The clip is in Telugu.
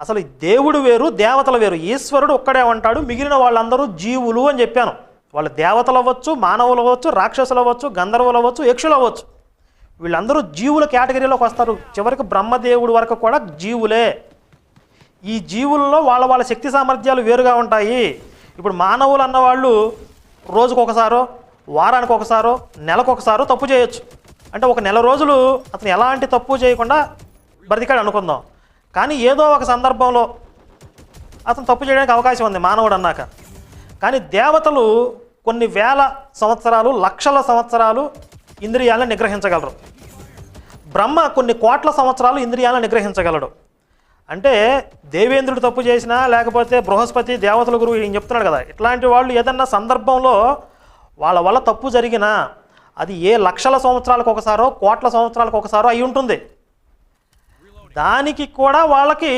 అసలు దేవుడు వేరు దేవతలు వేరు. ఈశ్వరుడు ఒక్కడే ఉంటాడు మిగిలిన వాళ్ళందరూ జీవులు అని చెప్పాను. వాళ్ళు దేవతలు అవ్వచ్చు మానవులు అవ్వచ్చు రాక్షసులు అవ్వచ్చు గంధర్వులు అవ్వచ్చు యక్షులు అవ్వచ్చు. వీళ్ళందరూ జీవుల కేటగిరీలోకి వస్తారు. చివరికి బ్రహ్మదేవుడు వరకు కూడా జీవులే. ఈ జీవుల్లో వాళ్ళ వాళ్ళ శక్తి సామర్థ్యాలు వేరుగా ఉంటాయి. ఇప్పుడు మానవులు అన్నవాళ్ళు రోజుకు ఒకసారో వారానికి ఒకసారో నెలకు ఒకసారో తప్పు చేయొచ్చు. అంటే ఒక నెల రోజులు అతను ఎలాంటి తప్పు చేయకుండా బ్రతికాడు అనుకుందాం. కానీ ఏదో ఒక సందర్భంలో అతను తప్పు చేయడానికి అవకాశం ఉంది మానవుడు అన్నాక. కానీ దేవతలు కొన్ని వేల సంవత్సరాలు లక్షల సంవత్సరాలు ఇంద్రియాలను నిగ్రహించగలరు. బ్రహ్మ కొన్ని కోట్ల సంవత్సరాలు ఇంద్రియాలను నిగ్రహించగలడు. అంటే దేవేంద్రుడు తప్పు చేసినా లేకపోతే బృహస్పతి దేవతల గురువు ఈయన చెప్తున్నాడు కదా ఇట్లాంటి వాళ్ళు ఏదన్నా సందర్భంలో వాళ్ళ వల్ల తప్పు జరిగినా అది ఏ లక్షల సంవత్సరాలకు ఒకసారో కోట్ల సంవత్సరాలకు ఒకసారో అయి ఉంటుంది. దానికి కూడా వాళ్ళకి